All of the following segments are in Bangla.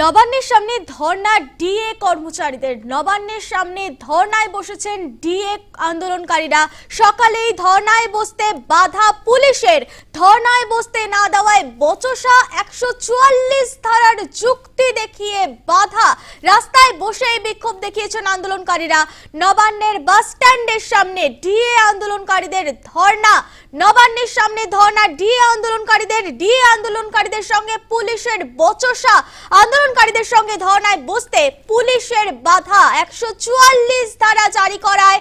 নবান্নের সামনে ধর্ণা ডিএ কর্মচারীদের। নবান্নের সামনে ধর্নায় বসেছেন ডিএ আন্দোলনকারীরা। সকালেই ধর্নায় বসতে বাধা পুলিশের। ধর্নায় বসতে না দেওয়ায় বচসা একশো চুয়াল্লিশ ধারার যুক্তি দেখিয়ে বাধা। রাস্তায় বসেই বিক্ষোভ দেখিয়েছেন আন্দোলনকারীরা। নবান্নের বাস স্ট্যান্ডের সামনে ডিএ আন্দোলনকারীদের ধর্ণা নবান্নের সামনে ধর্ণা ডিএ আন্দোলনকারীদের ডিএ আন্দোলনকারীদের সঙ্গে পুলিশের বচসা। আন্দোলনকারীদের সঙ্গে ধর্ণায় বসতে পুলিশের বাধা। একশো চুয়াল্লিশ ধারা জারি করায়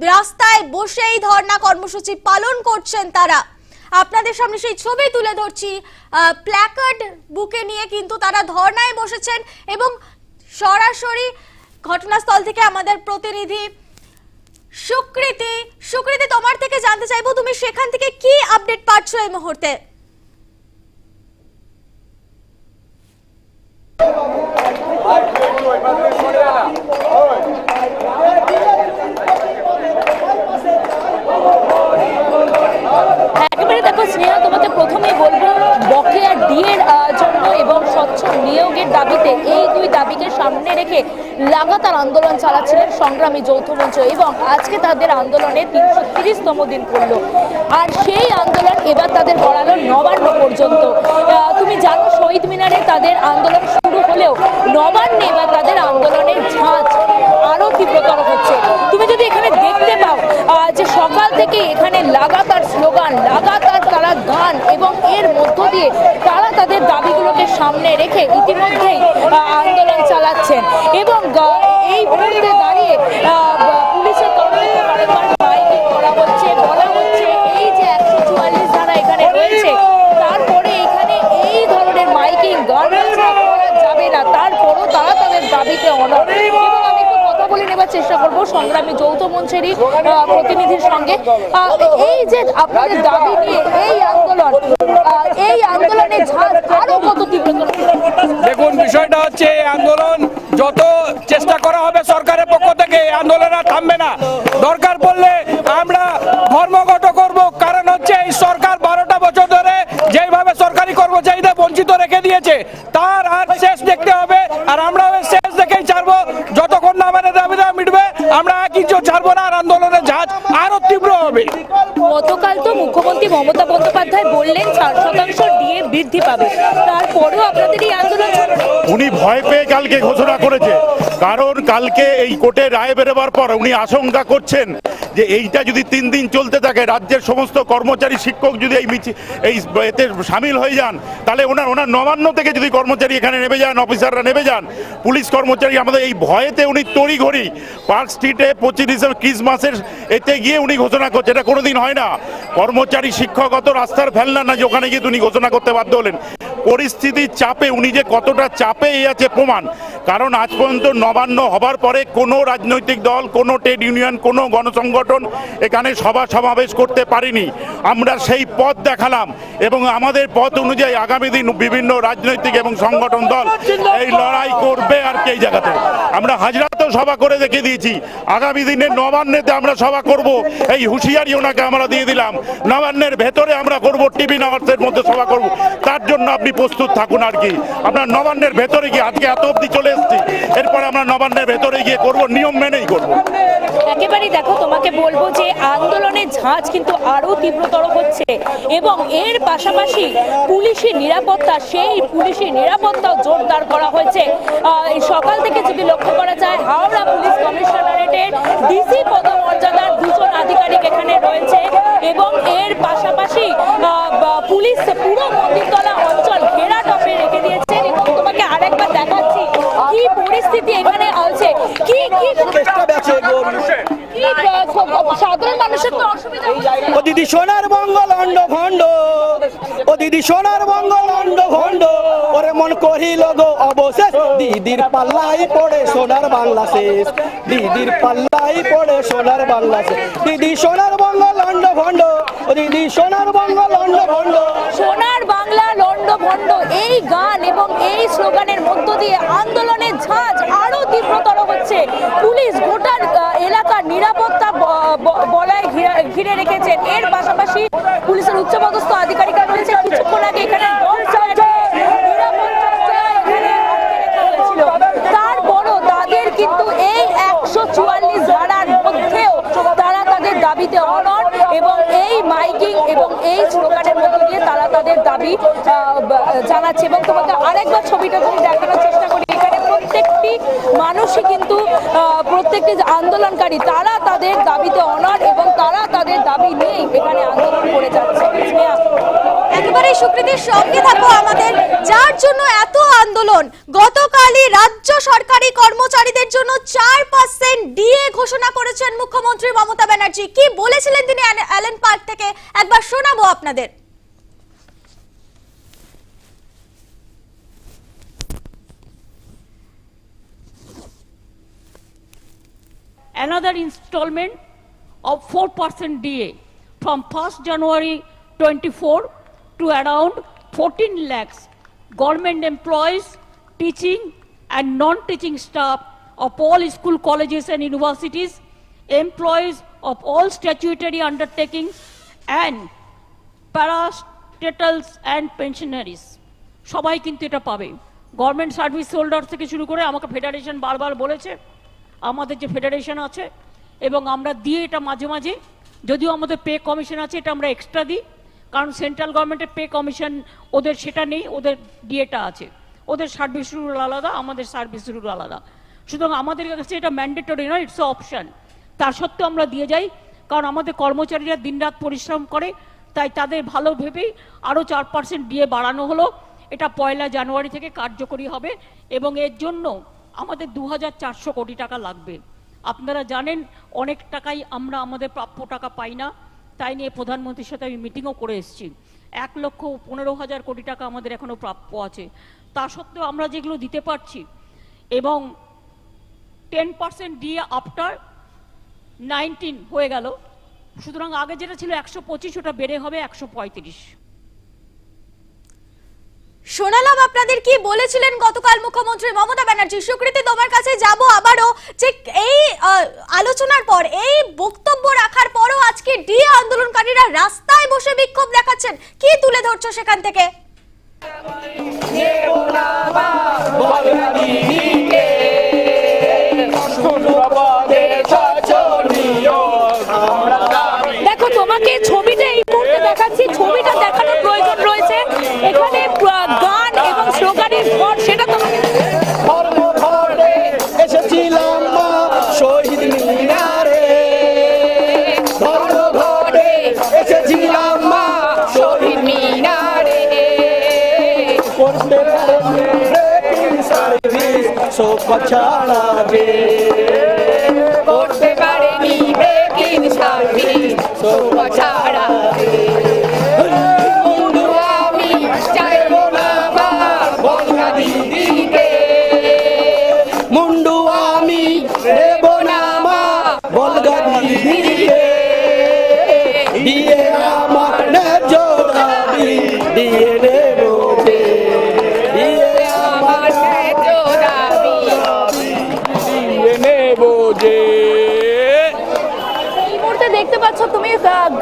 রাস্তায় বসেই ধর্ণা কর্মসূচি পালন করছেন তারা। আপনাদের সামনে সেই ছবি তুলে ধরছি। প্ল্যাকার্ড বুকে নিয়ে কিন্তু তারা ধর্ণায় বসেছেন এবং সরাসরি ঘটনাস্থল থেকে আমাদের প্রতিনিধি সুকৃতি সুকৃতি তোমার থেকে জানতে চাইব তুমি সেখান থেকে কি আপডেট পাচ্ছ এই মুহূর্তে একেবারে দেখো স্নেহা তোমাকে প্রথমেই বলব বকেয়া ডিএর জন্য এবং স্বচ্ছ নিয়োগের দাবিতে এই দুই দাবিকে সামনে রেখে লাগাতার আন্দোলন চালাচ্ছিলেন সংগ্রামী যৌথ মঞ্চ এবং আজকে তাদের আন্দোলনে তিনশো তিরিশতম দিন পড়ল। আর সেই আন্দোলন এবার তাদের গড়ালো নবান্ন পর্যন্ত। তুমি জানো শহীদ মিনারে তাদের আন্দোলন শুরু হলেও নবান্নে এবার তাদের আন্দোলনের ঝাঁজ আরও তীব্রতর হচ্ছে। তুমি যদি এখানে দেখতে পাও যে সকাল থেকে এখানে লাগাতার স্লোগান, লাগাতার তারা গান এবং এর মধ্য দিয়ে তারা তাদের দাবিগুলোকে সামনে রেখে ইতিমধ্যেই আন্দোলন চালাচ্ছেন। এবং এই মুহূর্তে দাঁড়িয়ে আহ, বা- পুলিশের তরফ থেকে বারংবার মাইকিং করা হচ্ছে বলা হচ্ছে এই যে একশো চুয়াল্লিশ ধারা এখানে রয়েছে তারপরে এখানে এই ধরনের মাইকিং গান বাজনা করা যাবে না তারপরও তারা তাদের দাবিতে অনড় এবং আমি একটু কথা বলে নেবার চেষ্টা করব সংগ্রামী যৌথ মঞ্চেরই প্রতিনিধির সঙ্গে। এই যে আপনাদের দাবি নিয়ে এই আন্দোলন এই আন্দোলনের ঝাঁজ আরও কত তীব্রতর দেখুন, বিষয়টা হচ্ছে এই আন্দোলন যত চেষ্টা করা হবে সরকারের পক্ষ থেকে আন্দোলন আর থামবে না। দরকার পড়লে আমরা ধর্মঘট করব। কারণ হচ্ছে বৃদ্ধি পাবে। তারপরেও আপনাদের এই আন্দোলন উনি ভয় পেয়ে কালকে ঘোষণা করেছে। কারণ কালকে এই কোর্টে রায় বেরোবার পর উনি আশঙ্কা করছেন যে এইটা যদি তিন দিন চলতে থাকে, রাজ্যের সমস্ত কর্মচারী, শিক্ষক যদি এই এই এতে সামিল হয়ে যান, তাহলে ওনার ওনার নবান্ন থেকে যদি কর্মচারী এখানে নেমে যান, অফিসাররা নেমে যান, পুলিশ কর্মচারী আমাদের এই ভয়েতে উনি তড়িঘড়ি পার্ক স্ট্রিটে পঁচিশ ডিসেম্বর ক্রিসমাসের এতে গিয়ে উনি ঘোষণা করছে, এটা কোনোদিন হয় না। কর্মচারী শিক্ষকত রাস্তার ফেলনা না, যে ওখানে গিয়ে উনি ঘোষণা করতে বাধ্য হলেন। পরিস্থিতির চাপে উনি যে কতটা চাপে এই আছে প্রমাণ। কারণ আজ পর্যন্ত নবান্ন হবার পরে কোনো রাজনৈতিক দল, কোনো ট্রেড ইউনিয়ন, কোনো গণসংগঠন এখানে সভা সমাবেশ করতে পারিনি। আমরা সেই পথ দেখালাম এবং আমাদের পথ অনুযায়ী আগামী দিন বিভিন্ন রাজনৈতিক এবং সংগঠন দল এই লড়াই করবে আর কি এই জায়গাতে। আমরা হাজরাতেও সভা করে দেখে দিয়েছি। আগামী দিনে নবান্নেতে আমরা সভা করব। এই হুঁশিয়ারি ওনাকে আমরা দিয়ে দিলাম। নবান্নের ভেতরে আমরা করব, টিভি নাওয়ার্সের মধ্যে সভা করব। তার জন্য আপনি প্রস্তুত থাকুন আর কি। আপনার নবান্নের ভেতরে গিয়ে আজকে এত অবধি চলে এসেছি। এরপরে আমরা নবান্নের ভেতরে গিয়ে করব, নিয়ম মেনেই করব। একেবারেই দেখো, তোমাকে বলব যে আন্দোলনের ঝাঁজ কিন্তু আরও তীব্রতর হচ্ছে। এবং এর পাশাপাশি পুলিশি নিরাপত্তা, সেই পুলিশি নিরাপত্তাও জোরদার করা হয়েছে। সকাল থেকে যদি লক্ষ্য করা যায়, হাওড়া পুলিশ কমিশনারেটের ডিসি পদমর্যাদার দুজন আধিকারিক এখানে রয়েছে। এবং এর পাশাপাশি পুলিশ পুরো মন্দিরতলা অঞ্চল ঘেরা টপে রেখে দিয়েছেন এবং তোমাকে আরেকবার দেখাচ্ছি কি পরিস্থিতি এখানে আছে কি কি কি, আহ, সাধারণ মানুষের তো অসুবিধা হচ্ছে। ও দিদি সোনার বঙ্গ লন্ড ভণ্ড। ও দিদি সোনার বঙ্গ লন্ড ভণ্ড। ওরে মন কহিল গো অবশেষ। দিদির পাল্লাই পড়ে সোনার বাংলা শেষ। দিদির পাল্লাই পড়ে সোনার বাংলা শেষ। দিদি সোনার বঙ্গ লন্ড ভণ্ড। ও দিদি সোনার বঙ্গ লন্ড ভণ্ড। সোনার বাংলা ভণ্ড এই গান এবং এই স্লোগানের মধ্য দিয়ে আন্দোলনের ঝাঁজ আরও তীব্রতর হচ্ছে। পুলিশ গোটা এলাকার নিরাপত্তা বলয় ঘিরে- ঘিরে রেখেছেন। এর পাশাপাশি পুলিশের উচ্চপদস্থ আধিকারিকরা রয়েছে কিছুক্ষণ আগে এখানে দল চলছে নিরাপত্তা এখানে আটকে রেখে দাবি আহ, বা- জানাচ্ছে এবং তোমাকে আরেকবার ছবিটা তুমি দেখানোর চেষ্টা করি। এখানে প্রত্যেকটি মানুষই কিন্তু প্রত্যেকটি আন্দোলনকারী তারা তাদের দাবিতে অনর এবং তারা তাদের দাবি নিয়েই এখানে আন্দোলন করে যাচ্ছে। একেবারে সুকৃতির সঙ্গে আমাদের। যার জন্য এত আন্দোলন? গতকালই রাজ্য সরকারি কর্মচারীদের জন্য চার পার্সেন্ট ঘোষণা করেছেন মুখ্যমন্ত্রী মমতা ব্যানার্জি। কি বলেছিলেন তিনি পার্ক থেকে? একবার শোনাবো আপনাদের। Another installment of 4% DA from 1st January 24 to around 14 lakhs government employees, teaching and non-teaching staff of all school colleges and universities, employees of all statutory undertakings and parastatals and pensionaries সবাই কিন্তু এটা পাবে গভর্নমেন্ট সার্ভিস হোল্ডার থেকে শুরু করে আমাকে ফেডারেশন বারবার বলেছে আমাদের যে ফেডারেশন আছে, এবং আমরা দিয়ে এটা মাঝে মাঝে। যদিও আমাদের পে কমিশন আছে, এটা আমরা এক্সট্রা দিই, কারণ সেন্ট্রাল গভর্নমেন্টের পে কমিশন ওদের সেটা নেই, ওদের ডিএটা আছে। ওদের সার্ভিস রুল আলাদা, আমাদের সার্ভিস রুল আলাদা। সুতরাং আমাদের কাছে এটা ম্যান্ডেটরি নয় ইটস অপশান তার সত্ত্বেও আমরা দিয়ে যাই, কারণ আমাদের কর্মচারীরা দিনরাত পরিশ্রম করে, তাই তাদের ভালো ভেবেই আরও চার পার্সেন্ট দিয়ে বাড়ানো হলো। এটা পয়লা জানুয়ারি থেকে কার্যকরী হবে, এবং এর জন্য আমাদের দু হাজার চারশো কোটি টাকা লাগবে। আপনারা জানেন, অনেক টাকাই আমরা আমাদের প্রাপ্য টাকা পাই না। তাই নিয়ে প্রধানমন্ত্রীর সাথে আমি মিটিংও করে এসেছি। এক লক্ষ পনেরো হাজার কোটি টাকা আমাদের এখনও প্রাপ্য আছে। তা সত্ত্বেও আমরা যেগুলো দিতে পারছি এবং টেন পার্সেন্ট দিয়ে আফটার নাইনটিন হয়ে গেল। সুতরাং আগে যেটা ছিল একশো পঁচিশ, ওটা বেড়ে হবে একশো পঁয়ত্রিশ। শোনালাম আপনাদের কি বলেছিলেন গতকাল মুখ্যমন্ত্রী মমতা ব্যানার্জি? সুকৃতি তোমার কাছে যাব আবারও। যে এই আলোচনার পর, এই বক্তব্য রাখার পরও আজকে ডিএ আন্দোলনকারীরা রাস্তায় বসে বিক্ষোভ দেখাচ্ছেন। কি তুলে ধরছো সেখান থেকে? দেখো, তোমাকে ছবিটা এই মুহূর্তে দেখাচ্ছি সব ছাড়াবে করতে পারেনি ব্রেকিং সার্ভিস সব ছাড়াবে আমি চাইব না আমার বন্ধা দিদিকে। মুন্ডু আমি দেব না মা বলগা দিদিকে। দিয়ে আমার ন্যায্য দিয়ে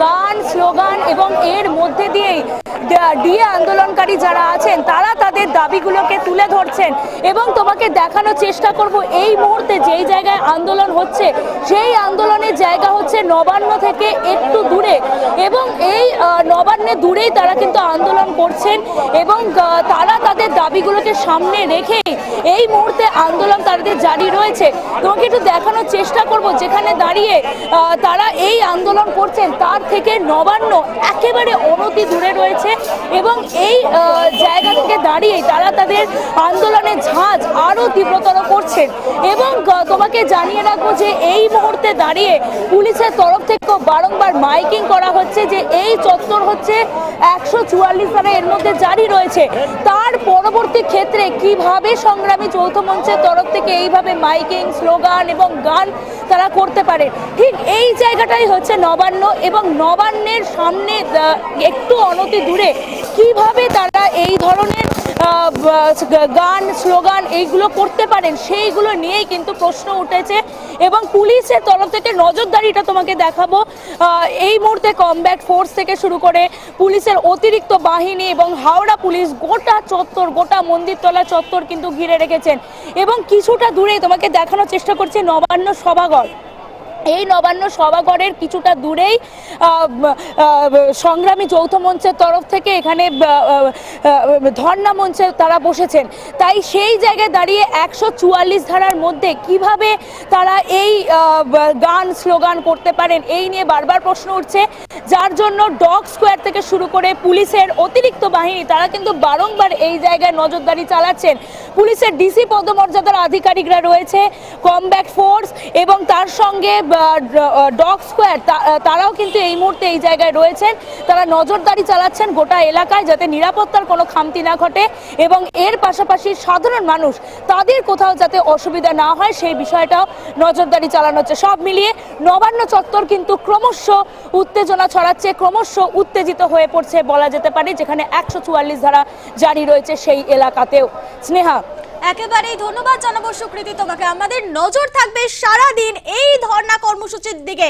গান স্লোগান এবং এর মধ্যে দিয়েই ডিএ আন্দোলনকারী যারা আছেন, তারা তাদের দাবিগুলোকে তুলে ধরছেন এবং তোমাকে দেখানোর চেষ্টা করব এই মুহূর্তে যেই জায়গায় আন্দোলন হচ্ছে, সেই আন্দোলনের জায়গা হচ্ছে নবান্ন থেকে একটু দূরে এবং এই নবান্নে দূরেই তারা কিন্তু আন্দোলন করছেন এবং তারা তাদের দাবিগুলোকে সামনে রেখে এই মুহূর্তে আন্দোলন তাদের জারি রয়েছে। তোমাকে একটু দেখানোর চেষ্টা করব, যেখানে দাঁড়িয়ে তারা এই আন্দোলন করছেন, তার থেকে নবান্ন একেবারে অনতি দূরে রয়েছে। এবং এই জায়গা থেকে দাঁড়িয়ে তারা তাদের আন্দোলনের ঝাঁজ আরও তীব্রতর করছেন। এবং তোমাকে জানিয়ে রাখব যে এই মুহূর্তে দাঁড়িয়ে পুলিশের তরফ থেকেও বারংবার মাইকিং করা হচ্ছে যে এই চত্বর হচ্ছে একশো চুয়াল্লিশ এর মধ্যে জারি রয়েছে। তার পরবর্তী ক্ষেত্রে কীভাবে সংগ্রামী যৌথ মঞ্চের তরফ থেকে এইভাবে মাইকিং, স্লোগান এবং গান তারা করতে পারে? ঠিক এই জায়গাটাই হচ্ছে নবান্ন এবং নবান্নের সামনে একটু অনতি দূরে কীভাবে তারা এই ধরনের গান, স্লোগান এইগুলো করতে পারেন সেইগুলো নিয়েই কিন্তু প্রশ্ন উঠেছে। এবং পুলিশের তরফ থেকে নজরদারিটা তোমাকে দেখাবো। এই মুহূর্তে কমব্যাট ফোর্স থেকে শুরু করে পুলিশের অতিরিক্ত বাহিনী এবং হাওড়া পুলিশ গোটা চত্বর, গোটা মন্দিরতলা চত্বর কিন্তু ঘিরে রেখেছেন। এবং কিছুটা দূরে তোমাকে দেখানোর চেষ্টা করছে নবান্ন সভাঘর। এই নবান্ন সভাঘরের কিছুটা দূরেই সংগ্রামী যৌথ মঞ্চের তরফ থেকে এখানে ধর্ণা মঞ্চে তারা বসেছেন। তাই সেই জায়গায় দাঁড়িয়ে একশো চুয়াল্লিশ ধারার মধ্যে কীভাবে তারা এই গান, স্লোগান করতে পারেন, এই নিয়ে বারবার প্রশ্ন উঠছে। যার জন্য ডগ স্কোয়ার থেকে শুরু করে পুলিশের অতিরিক্ত বাহিনী, তারা কিন্তু বারংবার এই জায়গায় নজরদারি চালাচ্ছেন। পুলিশের ডিসি পদমর্যাদার আধিকারিকরা রয়েছে কমব্যাট ফোর্স এবং তার সঙ্গে ডগ স্কোয়ার তারাও কিন্তু এই মুহূর্তে এই জায়গায় রয়েছেন। তারা নজরদারি চালাচ্ছেন গোটা এলাকায় যাতে নিরাপত্তার কোনো খামতি না ঘটে এবং এর পাশাপাশি সাধারণ মানুষ তাদের কোথাও যাতে অসুবিধা না হয়, সেই বিষয়টাও নজরদারি চালানো হচ্ছে সব মিলিয়ে নবান্ন চত্বর কিন্তু ক্রমশ উত্তেজনা ছড়াচ্ছে, ক্রমশ উত্তেজিত হয়ে পড়ছে বলা যেতে পারে, যেখানে একশো চুয়াল্লিশ ধারা জারি রয়েছে সেই এলাকাতেও। স্নেহা একেবারেই ধন্যবাদ জানাব সুকৃতি তোমাকে। আমাদের নজর থাকবে সারা দিন এই ধর্ণা কর্মসূচির দিকে।